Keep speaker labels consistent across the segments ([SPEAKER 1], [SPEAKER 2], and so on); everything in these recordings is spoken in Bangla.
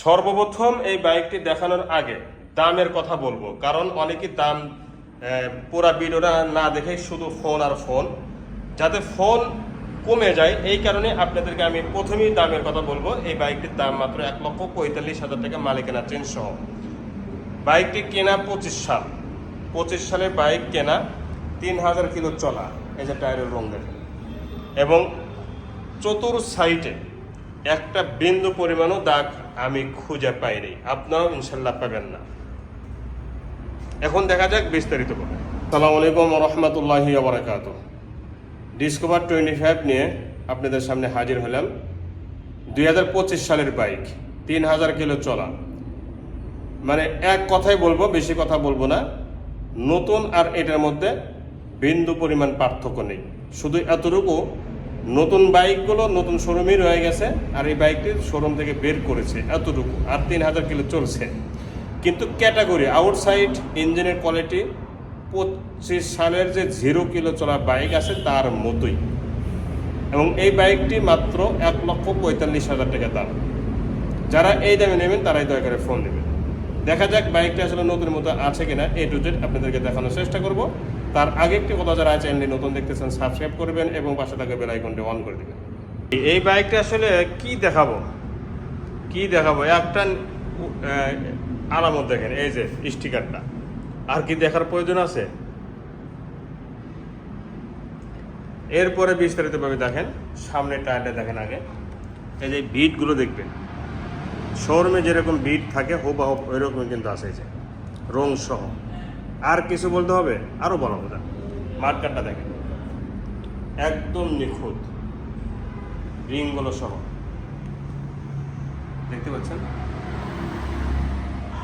[SPEAKER 1] সর্বপ্রথম এই বাইকটি দেখানোর আগে দামের কথা বলব, কারণ অনেকে দাম পুরা ভিডিওটা না দেখে শুধু ফোন আর ফোন। যাতে ফোন কমে যায়, এই কারণে আপনাদেরকে আমি প্রথমেই দামের কথা বলব। এই বাইকটির দাম মাত্র এক লক্ষ পঁয়তাল্লিশ হাজার টাকা মালিকানা চেন সহ বাইকটি কেনা পঁচিশ সাল। পঁচিশ সালে বাইক কেনা তিন হাজার কিলো চলা, এই যে টায়ারের রং দেখেন এবং চতুর সাইডে একটা বিন্দু পরিমাণও দাগ আমি খুঁজে পাইনি। আপনারাও ইনশাল্লাহ পাবেন না। এখন দেখা যাক বিস্তারিত করে সালাম আলাইকুম রহমতুল্লাহি আবরাকাত ডিসকভার টোয়েন্টি ফাইভ নিয়ে আপনাদের সামনে হাজির হলাম। দুই হাজার পঁচিশ সালের বাইক, তিন হাজার কিলো চলা। মানে এক কথাই বলব, বেশি কথা বলব না। নতুন আর এটার মধ্যে বিন্দু পরিমাণ পার্থক্য নেই। শুধু এতটুকু নতুন বাইকগুলো নতুন শোরুমই রয়ে গেছে, আর এই বাইকটি শোরুম থেকে বের করেছে এতটুকু, আর তিন হাজার কিলো চলছে। কিন্তু ক্যাটাগরি আউটসাইড ইঞ্জিনের কোয়ালিটি পঁচিশ সালের যে জিরো কিলো চলা বাইক আছে তার মতোই। এবং এই বাইকটি মাত্র এক লক্ষ পঁয়তাল্লিশ হাজার টাকা দাম। যারা এই দামে নেবেন তারাই দয়া করে ফোন নেবেন। দেখা যাক বাইকটা আসলে নতুন মতো আছে কিনা এ টু জেড আপনাদেরকে দেখানোর চেষ্টা করব। তার আগে একটি কথা যারা চ্যানেলটি নতুন দেখতেছেন সাবস্ক্রাইব করবেন এবং পাশে থাকা বেল আইকনটি অন করে দেবেন। এই বাইকটা আসলে কি দেখাবো? কি দেখাবো? একটা আলামত দেখেন, এই যে স্টিকারটা আর কি দেখার প্রয়োজন আছে? এরপরে বিস্তারিতভাবে দেখেন, সামনের টায়ারটা দেখেন আগে। এই যে বিটগুলো দেখবেন। শোরুমে যেরকম বিট থাকে হুবা হুব ওই রকম কিন্তু আসে যে, রং সহ। আর কিছু বলতে হবে? আরও বলা কথা মার্কারটা দেখেন। একদম নিখুঁত। রিংগুলো সহ। দেখতে পাচ্ছেন?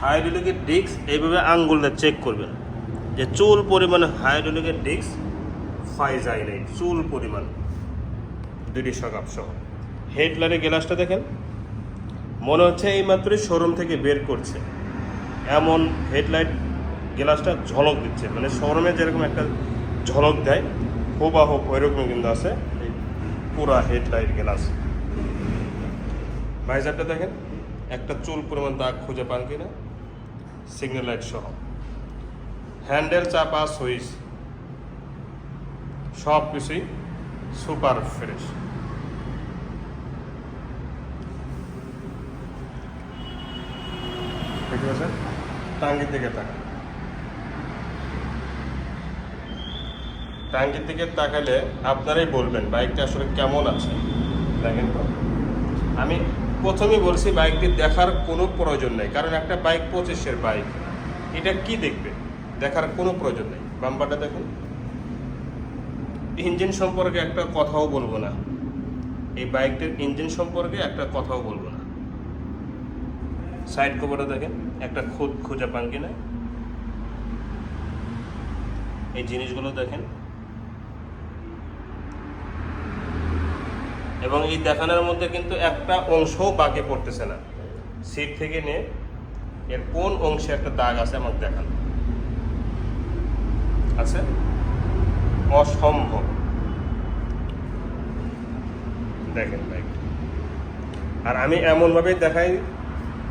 [SPEAKER 1] হাইড্রোলিকের ডিস্ক এইভাবে আঙ্গুলটা চেক করবেন। যে চুল পরিমাণে হাইড্রোলিকের ডিস্ক ফাই যায় নাই চুল পরিমাণ। দুটি সকাপ সহ। হেডলাইটের গ্লাসটা দেখেন। মনে হচ্ছে এই মাত্রই শোরুম থেকে বের করছে। এমন হেডলাইট গ্লাসটা ঝলক দিচ্ছে। মানে শোরুমে যেরকম একটা ঝলক দেয় হুবা হোক ওইরকম কিন্তু আছে এই পুরা হেডলাইট গ্লাস। ভাইজারটা দেখেন, একটা চুল পরিমাণ দাগ খুঁজে পান কিনা সিগন্যাল লাইট সহ। হ্যান্ডেল চাপা, সুইচ সব কিছুই সুপার ফ্রেশ দেখতে পাচ্ছেন? টাঙ্গির দিকে তাকান। টাঙ্গির দিকে তাকালে আপনারাই বলবেন বাইকটা আসলে কেমন আছে। দেখেন তো। আমি প্রথমেই বলছি বাইকটি দেখার কোনো প্রয়োজন নেই, কারণ একটা বাইক পঁচিশের বাইক, এটা কি দেখবে? দেখার কোনো প্রয়োজন নেই। বাম্পারটা দেখুন। ইঞ্জিন সম্পর্কে একটা কথাও বলব না। এই বাইকটির ইঞ্জিন সম্পর্কে একটা কথাও বলব না। সাইড কভারটা দেখেন, একটা খুদ খুঁজে পান কিনা। এই জিনিসগুলো দেখেন। এবং এই দেখানোর মধ্যে কিন্তু একটা অংশও বাকি পড়তেছে না। সিট থেকে নিয়ে এর কোন অংশে একটা দাগ আছে আমাকে দেখান। আছে? অসম্ভব। দেখেন বাইক আর আমি এমনভাবে দেখাই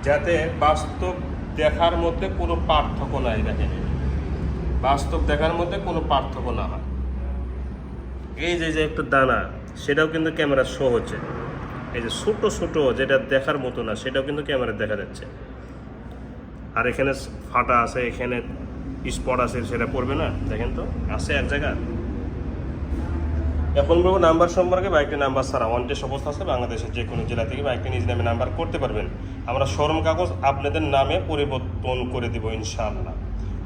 [SPEAKER 1] যাতে বাস্তব দেখার মধ্যে কোনো পার্থক্য নাই, দেখেন। বাস্তব দেখার মধ্যে কোনো পার্থক্য না হয়। এই যে যে একটা দানা, সেটাও কিন্তু ক্যামেরা শো হচ্ছে। এই যে ছোট ছোট, যেটা দেখার মতো না, সেটাও কিন্তু ক্যামেরা দেখা যাচ্ছে। আর এখানে ফাটা আছে, এখানে স্পট আছে, সেটা পড়বে না, দেখেন তো, আছে এক জায়গা। এখন বলব নাম্বার সম্পর্কে বাইকটির নাম্বার ছাড়া ওয়ান্টেড অবস্থা আছে, বাংলাদেশের যে কোনো জেলা থেকে বাইকটি নিজ নামে নাম্বার করতে পারবেন। আমরা শোরুম কাগজ আপনাদের নামে পরিবর্তন করে দিব, ইনশাআল্লাহ।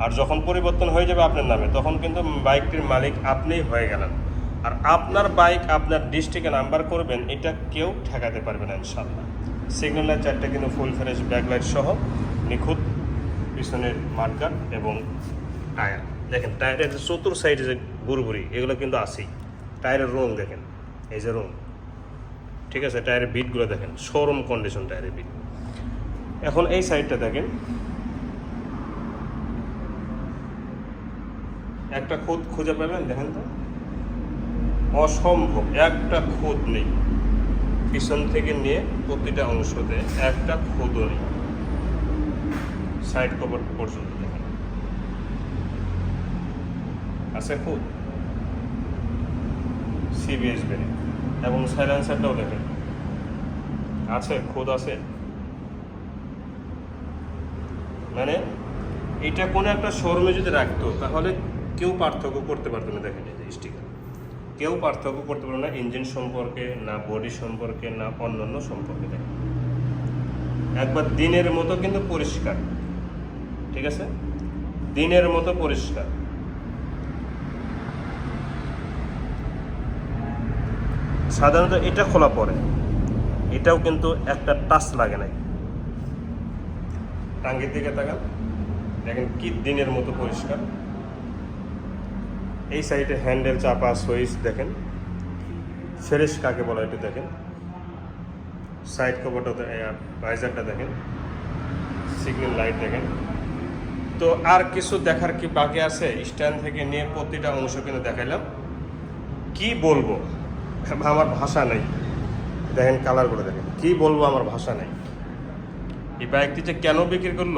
[SPEAKER 1] আর যখন পরিবর্তন হয়ে যাবে আপনার নামে, তখন কিন্তু বাইকটির মালিক আপনিই হয়ে গেলেন। আর আপনার বাইক আপনার ডিস্ট্রিক্টে নাম্বার করবেন, এটা কেউ ঠেকাতে পারবে না, ইনশাআল্লাহ। সিগন্যাল লাইট চারটে কিন্তু ফুল ফ্রেশ ব্যাকলাইট সহ নিখুঁত পিছনের মার্কার এবং টায়ার দেখেন টায়ারের যে চতুর সাইডে যে বুড়বুড়ি, এগুলো কিন্তু আছেই। টায়ারের রং দেখেন, এই যে রং। ঠিক আছে টায়ারের বিটগুলো দেখেন শোরুম কন্ডিশন টায়ারের বিট এখন এই সাইডটা দেখেন। একটা খুদ খুঁজে পাবেন, দেখেন তো। অসম্ভব, একটা খুদ নেই। পিছন থেকে নিয়ে প্রতিটা অংশতে একটা খুদরি সাইড কভার পর্যন্ত আছে খুদ? সিবিএস বেনে এবং সাইলেন্সারটাও দেখেন। আছে, খুদ আছে। মানে এটা কোনো একটা শোরুমে যদি রাখতো, তাহলে কেউ পার্থক্য করতে পারতো না দেখেন স্টিকার। কেউ পার্থক্য করতে পারবে না ইঞ্জিন সম্পর্কে, না বডি সম্পর্কে, না অন্যান্য সম্পর্কে। দেখেন একবার দিনের মতো কিন্তু পরিষ্কার, ঠিক আছে? দিনের মতো পরিষ্কার। সাধারণত এটা খোলা পড়ে, এটাও কিন্তু একটা টাচ লাগে নাই। টাঙ্গির দিকে তাকান দেখেন কি দিনের মতো পরিষ্কার। এই সাইডে হ্যান্ডেল চাপা সুইচ দেখেন। ফ্রেশ কাকে বলা একটু দেখেন। সাইড কভারটা ভাইজারটা দেখেন। সিগন্যাল লাইট দেখেন। তো আর কিছু দেখার কি বাকি আছে? স্ট্যান্ড থেকে নিয়ে প্রতিটা অংশ কিন্তু দেখাইলাম। কি বলব? আমার ভাষা নেই। দেখেন কালার করে দেখেন। কি বলব আমার ভাষা নেই। এই বাইকটি যে কেন বিক্রি করল?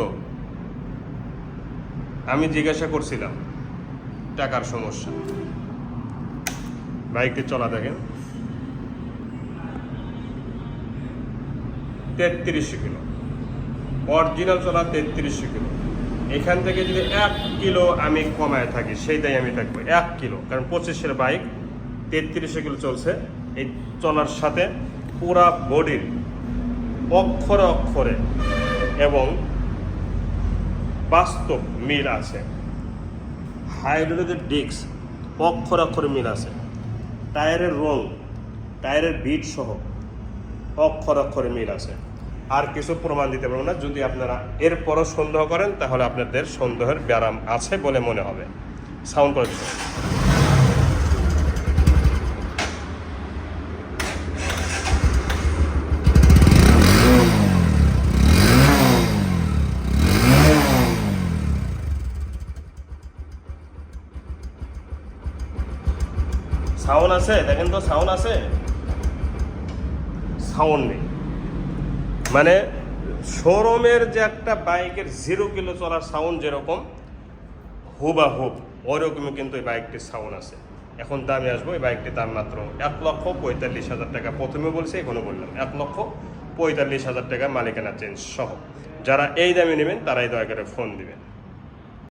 [SPEAKER 1] আমি জিজ্ঞাসা করছিলাম। টাকার সমস্যা। বাইকটি চলা দেখেন। তেত্রিশশো কিলো। অরিজিনাল চলা তেত্রিশশো কিলো। এখান থেকে যদি এক কিলো আমি কমায় থাকি, সেইটাই আমি থাকব। এক কিলো। কারণ পঁচিশের বাইক তেত্রিশশো কিলো চলছে। এই চলার সাথে পুরা বডির অক্ষরে অক্ষরে এবং বাস্তব মিল আছে। হাইড্রোলিকের ডিক্স অক্ষর অক্ষরে মিল আছে। টায়ারের রং টায়ারের বিট সহ অক্ষর অক্ষরে মিল আছে। আর কিছু প্রমাণ দিতে পারব না, যদি আপনারা এরপরও সন্দেহ করেন, তাহলে আপনাদের সন্দেহের ব্যারাম আছে বলে মনে হবে। সাউন্ড করে সাউন্ড আছে? দেখেন তো, সাউন্ড আছে? সাউন্ড নেই। মানে শোরুমের যে একটা বাইকের জিরো কিলো চলার সাউন্ড যেরকম হুবা হুব ওরকমই কিন্তু এই বাইকটির সাউন্ড আছে। এখন দামে আসব, এই বাইকটির দাম মাত্র এক লক্ষ পঁয়তাল্লিশ হাজার টাকা। প্রথমে বলছি, এখনও বললাম, এক লক্ষ পঁয়তাল্লিশ হাজার টাকা মালিকানা চেঞ্জ সহ। যারা এই দামে নেবেন, তারাই দয়া করে ফোন দিবেন।